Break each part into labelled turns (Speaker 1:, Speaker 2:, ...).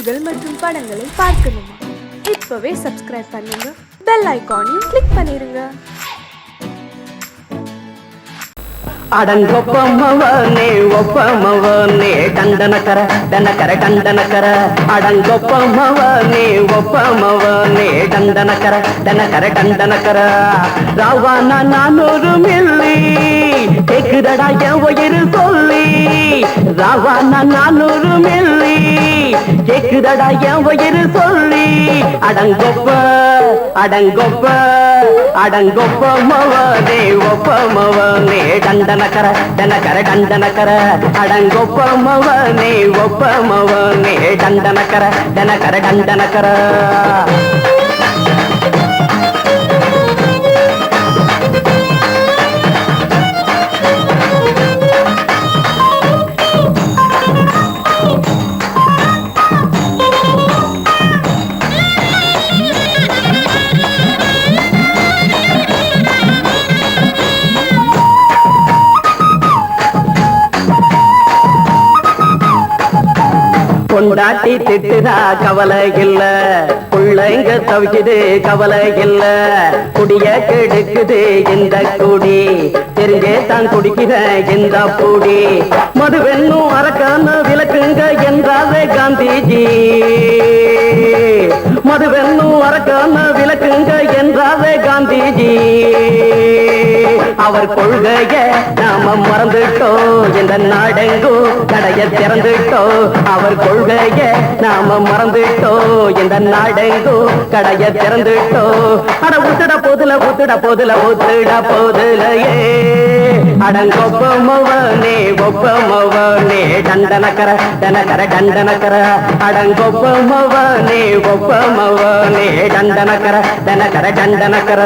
Speaker 1: செய்திகள் மற்றும் படங்களை பார்க்கணுமா? இப்பவே சப்ஸ்கிரைப் பண்ணுங்க. பெல் ஐகானையும் கிளிக் பண்ணிருங்க.
Speaker 2: அடங்கொப்பமவனே ஒப்பமவனே டண்டனக்கர டனக்கர டண்டனக்கர அடங்கொப்பமவனே ஒப்பமவனே டண்டனக்கர டனக்கர டண்டனக்கர ராவானா நானூறு மில்லி கேக்குதடா என் உயிர் சொல்லி ராவானா நானூறு மில்லி கேக்குதடா என் வயிறு சொல்லி. அடங்கொப்ப அடங்கொப்ப அடங்கொப்பமவனே ஒப்பமவனே டண்டனக்கர டனக்கர டண்டனக்கர அடங்கொப்ப மவனே ஒப்ப மவனே டண்டனக்கர டனக்கர டண்டனக்கர பொண்டாட்டி திட்டுதா கவலை இல்ல. பிள்ளைங்க தவிக்குது கவலை இல்ல. குடிய கெடுக்குது இந்த குடி. தெரிஞ்சே தான் குடிக்கிற இந்த பூடி. மதுவென்னும் அரக்கான விளக்குங்க என்றாரே காந்திஜி. மதுவென்னும் அரக்கான விளக்குங்க என்றாரே காந்திஜி. அவர் கொள்கைய நாம மறந்துட்டோம். இந்த நாடெங்கோ கடைய திறந்துட்டோ அவர் கொள்கைய நாம மறந்துட்டோ இந்த நாடெங்கோ கடைய திறந்துட்டோ அட உத்துட போதுல உத்துட போதுல உத்துட போதுலையே. அடங்கொப்பமவனே ஒப்பமவனே தண்டனக்கர தனக்கர தண்டனக்கர. அடங்கொப்பமவனே ஒப்பமவனே தண்டனக்கர டனக்கர டண்டனக்கர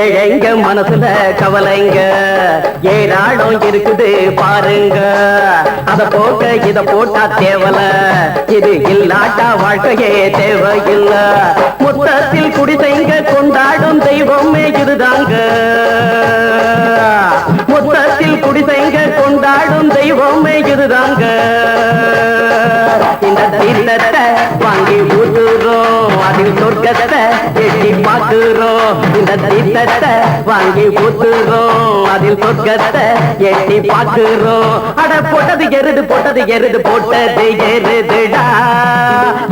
Speaker 2: ஏழைங்க மனசுல கவலைங்க. ஏராளம் இருக்குது பாருங்க. அத போக்க இத போட்டா தேவல. இது இல்லாட்டா வாழ்க்கையே தேவையில்ல. மொத்தத்தில் குடிசைங்க கொண்டாடும் தெய்வமே இதுதாங்க. மொத்தத்தில் குடிசைங்க கொண்டாடும் தெய்வமே இதுதாங்க. இந்த தீர்த்தத்தை வாங்கி ஊத்துறோம் அதில் சொர்க்கத்தை எட்டி பார்க்கிறோம் இந்த தீர்த்தத்தை வாங்கி ஊத்துறோம் அதில் சொர்க்கத்தை எட்டி பார்க்கிறோம் அட போட்டது எருது போட்டது எருது போட்டது எருதுடா.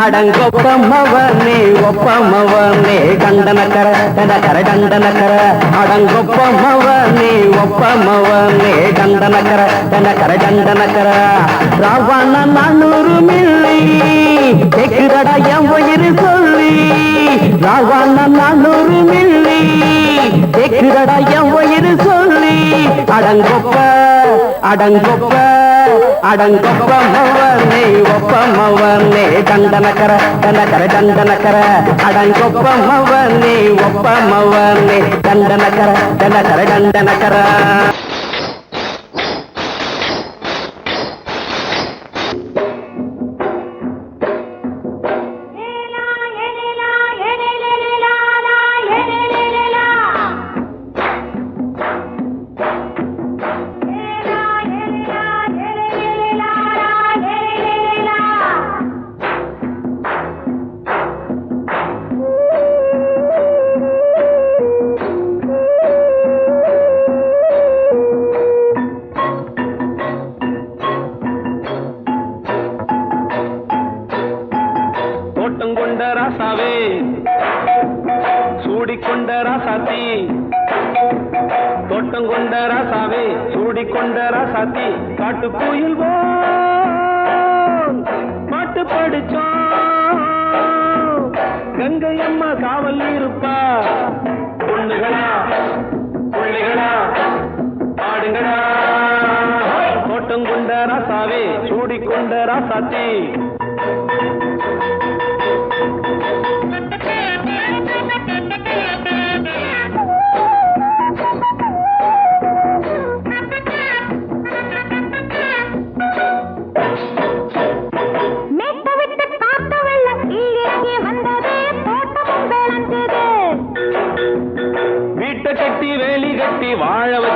Speaker 2: அடங்கொப்பமவனே ஒப்பமவனே கண்டனக்கர கண்டனக்கர கண்டனக்கர அடங்கொப்பமவனே ஒப்பமவனே கண்டனக்கர கண்டனக்கர கண்டனக்கர ராவண நானூறு மில்லி கேக்குதடா என் உயிர் சொல்லி. ராவண நானூறு மில்லி. கேக்குதடா என் உயிர் சொல்லி. அடங்கொப்ப அடங்கொப்ப அடங்கொப்ப மவனே ஒப்ப மவனே. கண்டனக்கர தனக்கர கண்டனக்கர அடங்கொப்ப மவனே ஒப்ப மவனே. கண்டனக்கர தனக்கர கண்டனக்கர
Speaker 3: கொண்ட ராசாவே கொண்ட ராசாத்தி காட்டு கோயில் பாட்டு படிச்சோம். கங்கை அம்மா காவல் இருப்பா. பொண்ணுகளா பிள்ளைகளா பாடுங்களா கோட்டம் கொண்ட ராசாவே கொண்ட ராசாத்தி.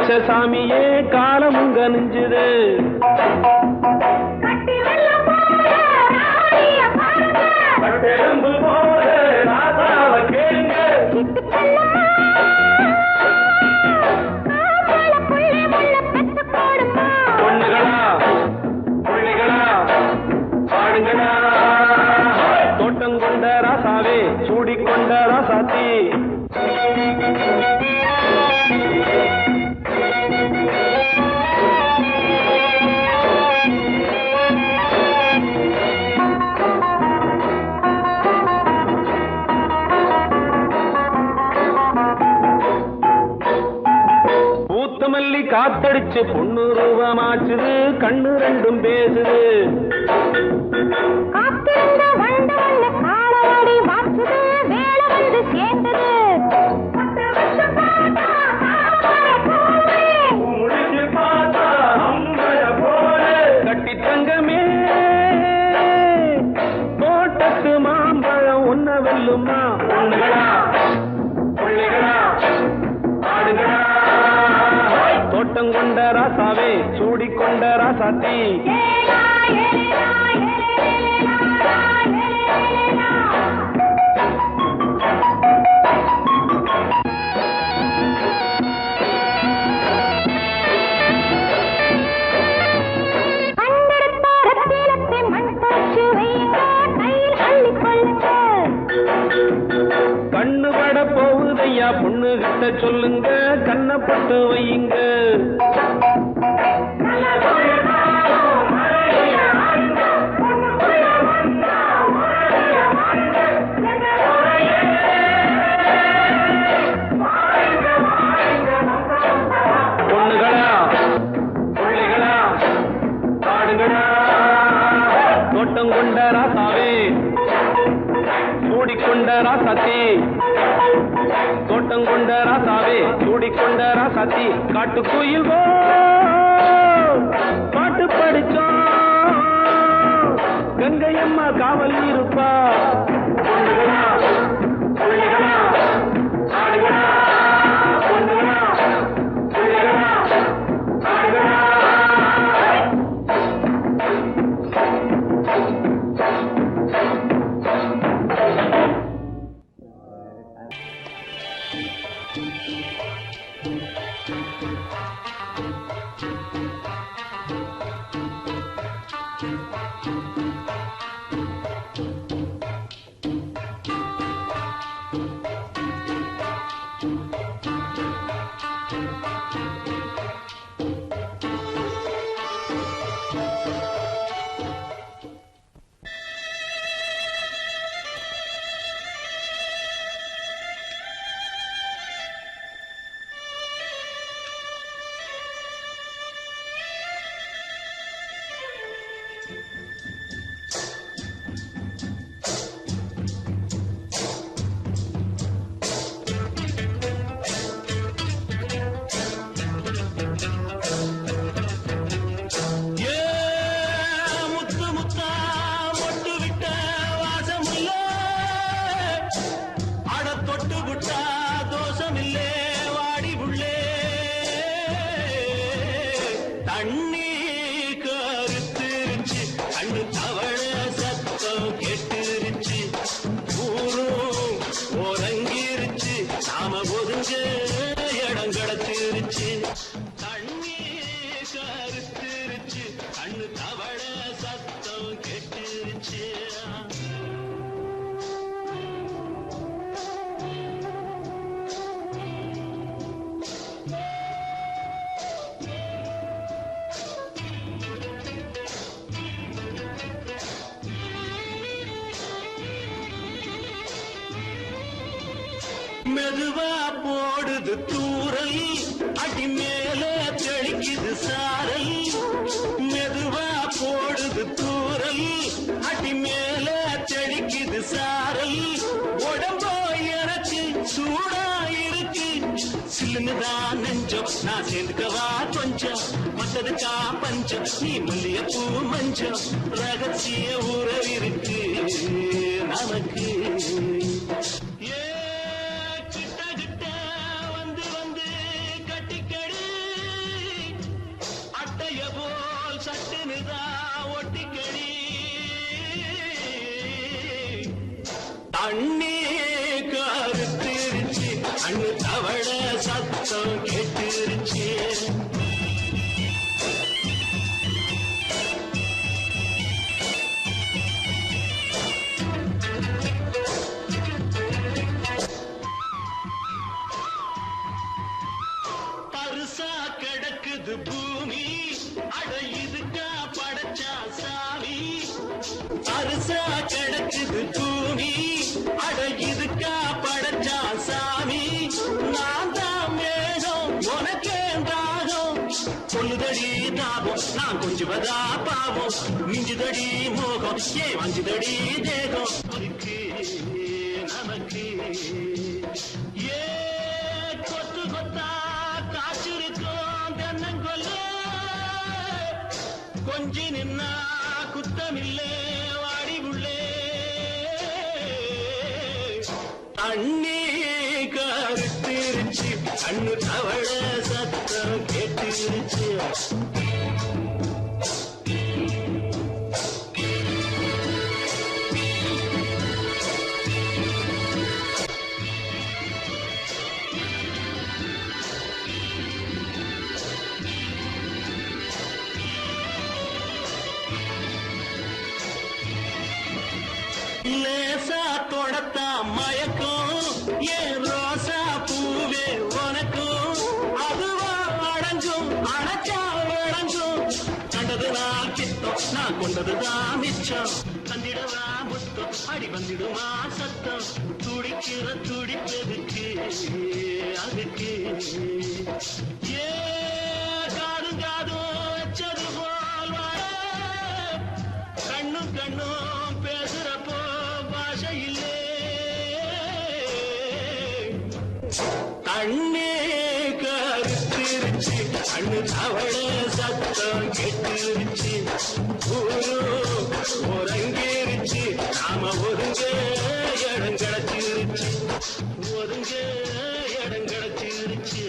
Speaker 4: வச்ச சாமியே காலம் உங்க நெஞ்சுது. வருமா தோட்டம் கொண்ட ராசாவே சூடிக்கொண்ட ராசாத்தி. போட சொல்லுங்க கண்ணை போட்டு வையுங்க. தோட்டம் கொண்ட ராசாவே மூடிக்கொண்ட ராசாத்தே. கொண்ட ராசாத்தி காட்டுக்குயில் போ பாட்டு படிச்சோம் கங்கையம்மா காவல் இருப்பா.
Speaker 5: லட்சுமி மல்லியப்பூ மஞ்சள் ரகசிய உறவிருக்கு நமக்கு. சொல்லுதடி தாபம் நான் கொஞ்சுவதா பாவம் மிஞ்சுதடி மோகம் ஏ வஞ்சுதடி தேகம். நமக்கு ஏ கொத்து கொத்தா காய்ச்சிருக்கும் தென்னங்கொல்ல. கொஞ்சி நின்னா குத்தமில்லே வாடி உள்ளே. அண்ணே கருத்திருச்சு கண்ணு தவழ. சத்தம் கேட்டுருச்சு லேசா தொடத்தா மயக்கும் ஏன் ரோசா பூவே உனக்கும்? அதுவா அடைஞ்சும் அடைச்சா விளங்கும். கண்டது நான் கித்தம் நான் கொண்டதுதான் மிச்சம். தந்திடவா முத்தம் அடி வந்துடுமா சத்தம். துடிக்கிற துடிப்பதுக்கு அதுக்கு. ஏ காதும் காதும் வச்சது போல் கண்ணும் கண்ணும் கருத்திருச்சு கண்ணு தவள சத்தம் கெட்டுருச்சு. ஊரு ஒரங்கிருச்சு நாம ஒருங்க இடம் கிடைச்சிருச்சு. ஒருங்க இடம் கிடைச்சிருச்சு.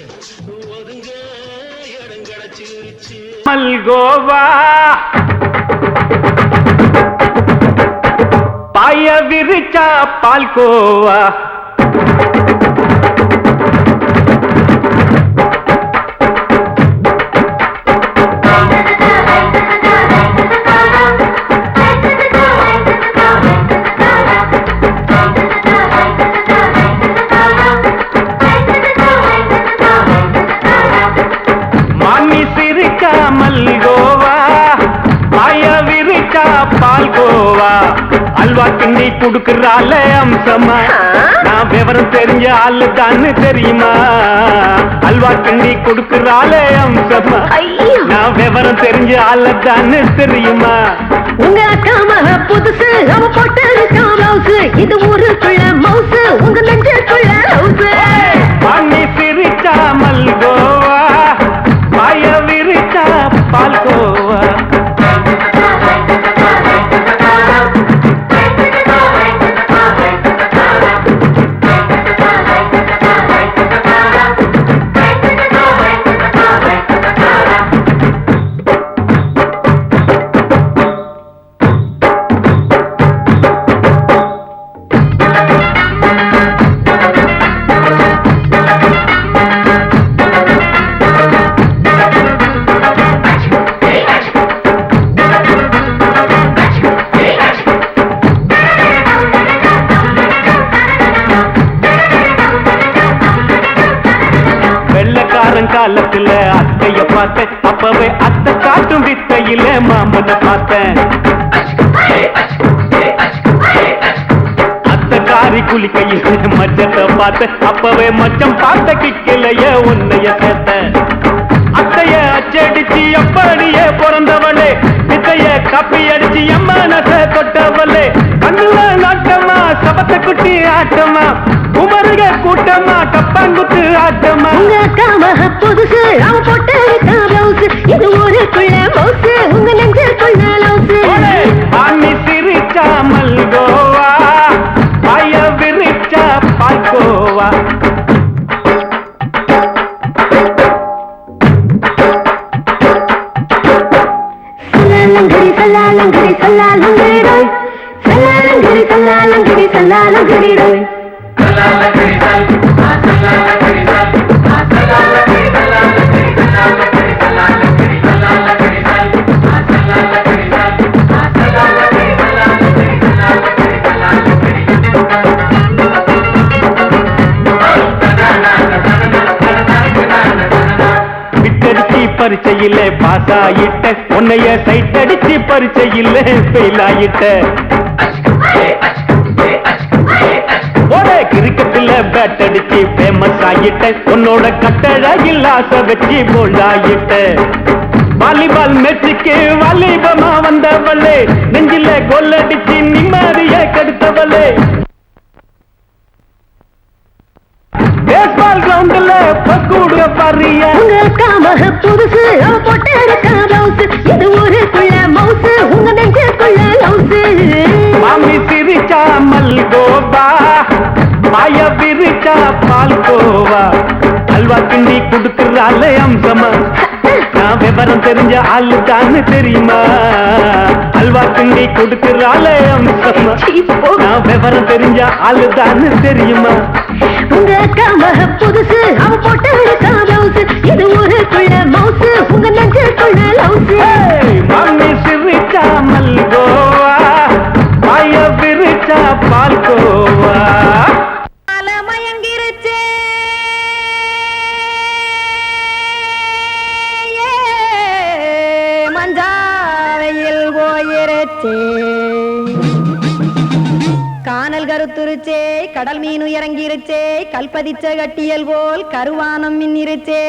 Speaker 5: ஒருங்க இடம் கிடைச்சிருச்சு.
Speaker 6: மல்கோவா. பாய விரிச்சா பால்கோவா. கிண்ணி குடுக்கறால அம்சமா? நான் விவரம் தெரிஞ்ச ஆளு தான்னு தெரியுமா? அல்வா கிண்ணி குடுக்கறால அம்சமா? நான் விவரம் தெரிஞ்ச ஆளு தான்னு தெரியுமா?
Speaker 7: உங்க அக்கா மக புதுசு அவ போட்டு பிளவுஸ் இது ஊருக்குள்ள மவுசு உங்க நெஞ்சுக்குள்ள ஹவுஸ்
Speaker 6: மாமி சிரிச்சா மல்கோவா? பாய விரிச்சா பால்கோவா? மச்சத்தை பார்த்து அப்பவே மச்சம் பார்த்த கிக்கலைய உன்னைய சேர்த்த அத்தைய அச்சடிச்சு அப்படியே பிறந்தவளே. பித்தைய கப்பி அடிச்சு எம்மனச தொட்டவளே. கண்ணுல நாட்டமா சபத்தை குட்டி ஆட்டமா குமருக கூட்டமா கப்பாங்குத்து ஆட்டமா
Speaker 7: உங்க அக்கா மக புதுசு அவன் போட்டு பிளவுஸ் இது ஊருக்குள்ள மவுசு சல்லாலங்கடி சல்லாலங்கடி
Speaker 8: டோய்
Speaker 6: விட்டடிச்சு பரீட்சையில பாஸ் ஆயிட்ட. உன்னைய சைட் அடிச்சு பரீட்சையில ஃபெயில் ஆயிட்ட. கட்டடிச்சு ஃபேமஸ் ஆகிட்ட உன்னோட கட்டழகில் ஆசை வச்சு போல்ட் வாலிபால் மேட்சுக்கு வாலிபமா வந்தவளே. நெஞ்சில கொல்லடிச்சு நிம்மதிய கெடுத்தவளே. பேஸ்பால் கிரவுண்ட்ல பக்கூடுற பாரியா
Speaker 8: உங்க காமக புதுசு? அவ போட்டு இருக்க பிளவுஸ் இது ஊருக்குள்ள மவுசு உங்க நெஞ்சுக்குள்ள லவுசு
Speaker 6: மாமி சிரிச்சா மல்கோவா மாய விரிச்சா பால்கோவா. அல்வா கிண்டி குடுக்கறால அம்சமா. நான் விவரம் தெரிஞ்ச ஆளு தான்னு தெரியுமா? அல்வா கிண்டி குடுக்கறால அம்சமா. நான் விவரம் தெரிஞ்ச ஆளு தான்னு தெரியுமா?
Speaker 8: உங்க காமக புதுசு அவ போட்டு இருக்க பிளவுஸ் இது ஊருக்குள்ள மவுசு உங்க
Speaker 6: நஞ்சு குள்ள லவுசு. மல்கோவா
Speaker 8: கானல் கருத்துருச்சே கடல் மீன் இறங்கிருச்சே கல்பதிச்ச கட்டியல் போல் கருவானம் மின்னிருச்சே.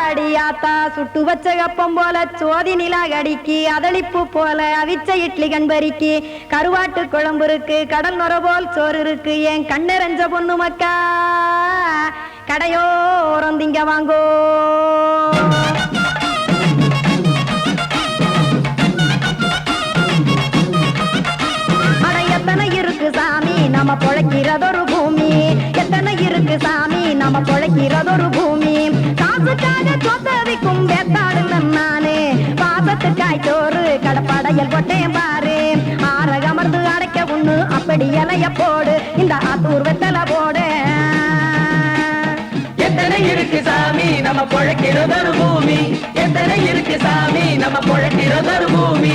Speaker 8: அடியாத்தா சுட்டு வச்ச கப்பம் போல சோதி நிலா கடிக்கு அதளிப்பு போல அவிச்ச இட்லி கண்பறிக்கு கருவாட்டு குழம்பு இருக்கு கடல் நுர போல் சோறு இருக்கு என் கண்ணெரஞ்ச பொண்ணு மக்கா? கடையோரம் திங்க வாங்கோ. பொழைக்கிறதொரு பூமி. எத்தனை இருக்கு சாமி? நம்ம பொழைக்கிறதொரு பூமி. காசுக்காக சொத்தவிக்கும் வேத்தாடுல நானே. பாசத்துக்காய் சோறு கடப்படையல் போட்டேன் பாரு. ஆற அமர்ந்து அடைக்க ஒண்ணு அப்படி இலைய போடு. இந்த ஆத்தூர் வெத்தலை போடு.
Speaker 9: எத்தனை இருக்கு சாமி? நம்ம பொழைக்கிறதொரு பூமி. எத்தனை இருக்கு சாமி? நம்ம பொழைக்கிறதொரு பூமி.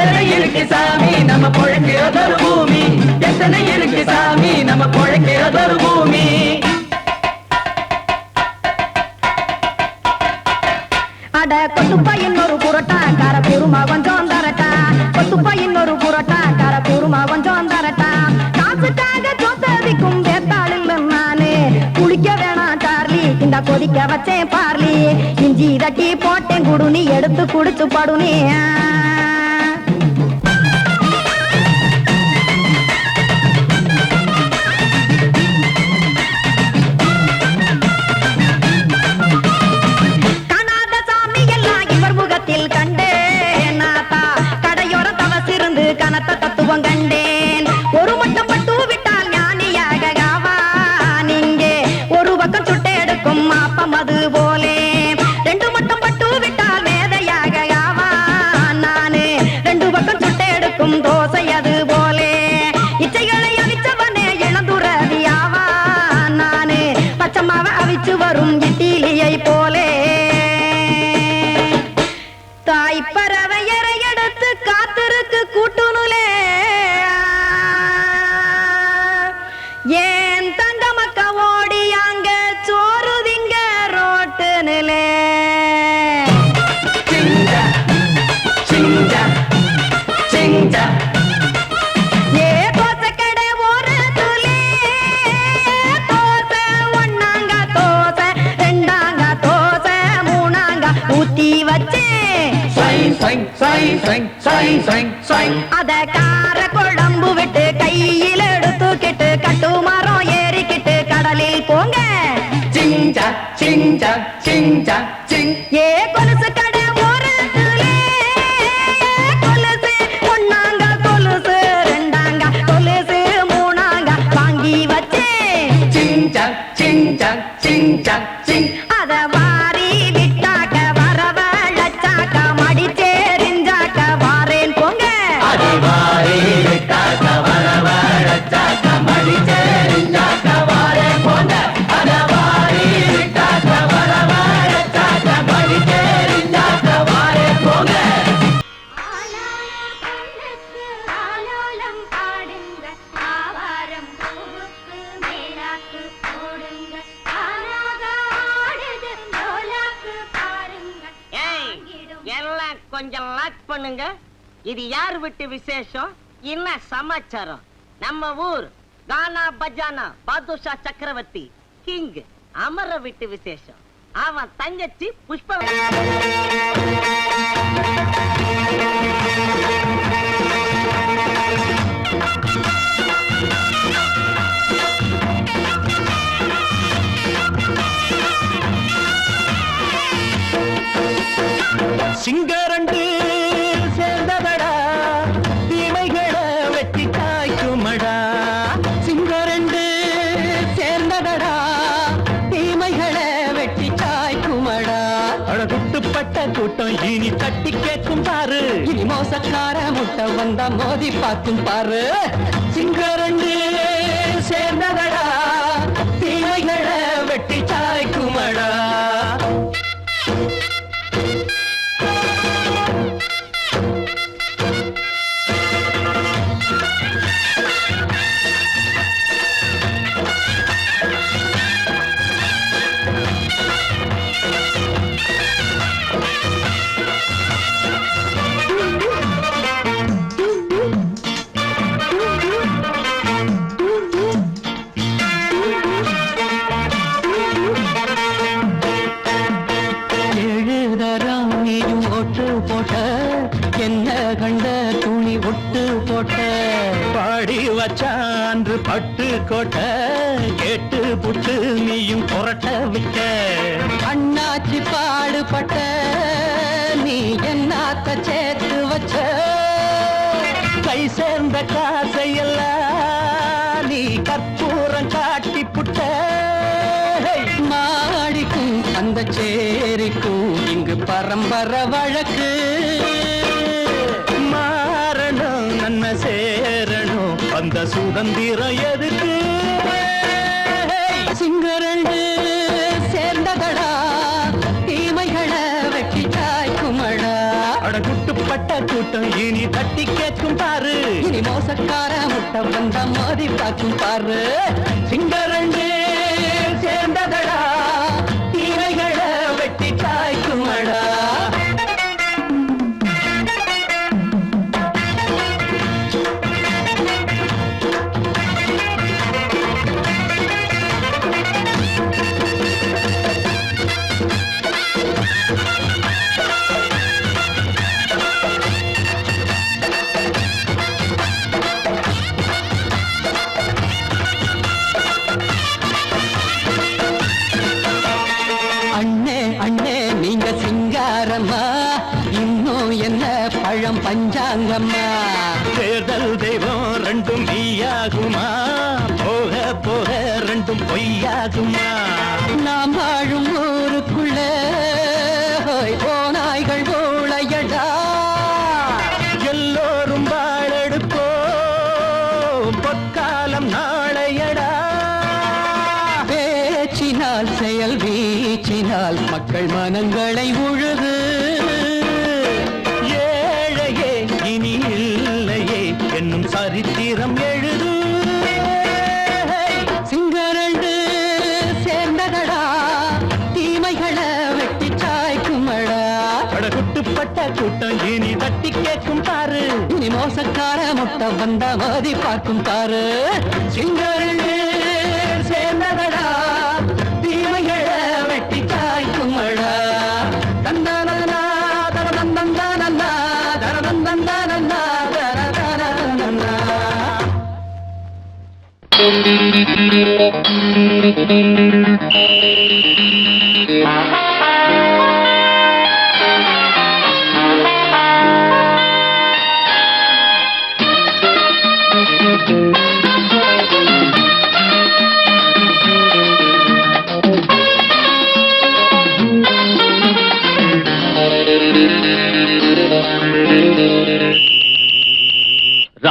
Speaker 9: எத்தனை இருக்கு சாமி? நம்ம பொழைக்கிறதொரு பூமி. எத்தனை இருக்கு சாமி? நம்ம பொழைக்கிறதொரு பூமி.
Speaker 8: அட கொத்துப்பா இன்னொரு புரட்டா. கார பெருமா கொஞ்சம் தரட்டா. கொத்துப்பா இன்னொரு புரட்டா. கார பெருமா கொஞ்சம் தரட்டா. காசுக்காக சொத்ததிக்கும் வேத்தாளில் நானே குளிக்க வேணாம் சார்லி. இந்த கொதிக்க வச்சேன் பார்லி. இஞ்சி தட்டி போட்டேன் குடுனி. எடுத்து குடிச்சு படுனி மது மாப்பம் போலே
Speaker 10: எல்லாம் கொஞ்சம் லாக் பண்ணுங்க. இது யார் விட்டு விசேஷம்? என்ன சமாச்சாரம்? நம்ம ஊர் கானா பஜானா பாதுஷா சக்கரவர்த்தி கிங் அமர விட்டு விசேஷம். அவன் தங்கச்சி புஷ்ப
Speaker 5: சிங்கரண்டு சேர்ந்ததடா. தீமைகளை வெட்டி காய்க்குமடா
Speaker 11: சிங்கரண்டு சேர்ந்ததடா. தீமைகளை வெட்டி காய்க்குமடா
Speaker 5: அழகுட்டுப்பட்ட கூட்டம் இனி தட்டி கேட்கும் பாரு.
Speaker 11: இனி மோசக்கார முட்டை வந்தா மோதி பார்க்கும் பாரு. நீ
Speaker 5: கற்பூரம் காட்டி புட்ட.
Speaker 11: மாடிக்கும் அந்த சேரிக்கும் இங்கு பரம்பரை வழக்கு.
Speaker 5: மாறணும் நன்மை சேரணும். அந்த சுதந்திரம் இனி
Speaker 11: முட்டை வந்த மோதி பார்க்கும் பாரு. சிங்கர்
Speaker 5: படகுட்டுப்பட்ட கூட்டம் இனி தட்டி கேட்கும் பாரு.
Speaker 11: இனி மோசக்கார முட்டை வந்த மோதி பார்க்கும் பாரு. சிங்கரண்டு சேர்ந்ததடா தீமைகளை வெட்டி தரதந்தந்தானன்னா தரதந்தந்தானன்னா தரதந்தந்தானன்னா
Speaker 12: ஆ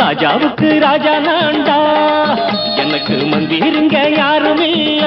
Speaker 3: ராஜாவுக்கு ராஜா நான்டா. எனக்கு மந்திருங்க யாரும் இல்ல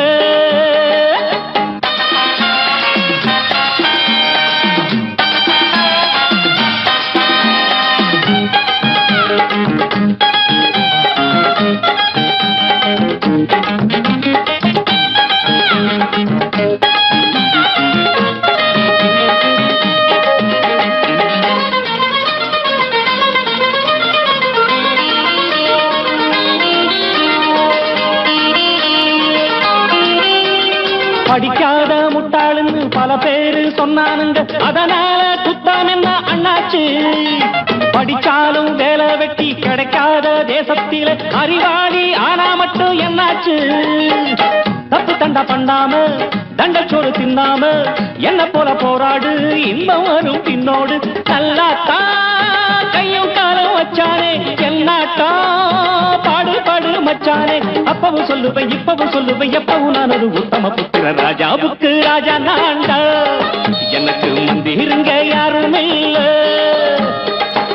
Speaker 3: சொன்னானுங்க. அதனால குத்தான் என்ன அண்ணாச்சு? படிச்சாலும் வேலை வெட்டி கிடைக்காத தேசத்தில அறிவாளி ஆனா மட்டும் என்னாச்சு? தப்பு தண்டா பண்ணாம தண்டச்சோறு தின்னாம என்ன போல போராடு? இன்பம் வரும் பின்னோடு. நல்லாத்தா கையும் காலம் வச்சானே என்னாட்டா பாடு பாடு மச்சானே. அப்பவும் சொல்லுவேன் இப்பவும் சொல்லுவேன் எப்பவும் நான் ஒரு உத்தம புத்திர ராஜாவுக்கு ராஜா நான்டா. எனக்கு மந்திருங்க யாரும் இல்லை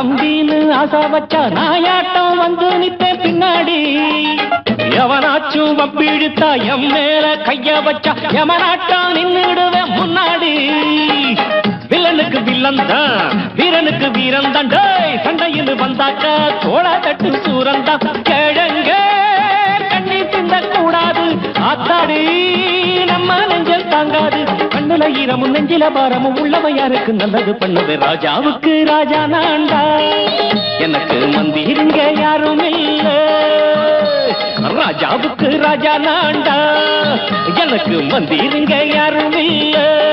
Speaker 3: வச்ச தம்பின்னு ஆசை வச்ச நாயாட்டம் வந்து நிப்பேன் பின்னாடி. எவனாச்சும் வப்பிழுத்தா எம் மேல கைய வச்சா எவனாட்டம் நின்னுடுவேன் முன்னாடி. வில்லனுக்கு வில்லன் தான் வீரனுக்கு வீரன் தான். சண்டையில் வந்தாக்க தோளா தட்டு சூரன் தான். ஈரமும் நெஞ்சில பாரமும் உள்ளவையாருக்கு நல்லது பண்ணுது? ராஜாவுக்கு ராஜா நாண்டா. எனக்கு மந்திருங்க யாரும் இல்ல. ராஜாவுக்கு ராஜா நாண்டா. எனக்கு மந்திருங்க யாரும் இல்லை.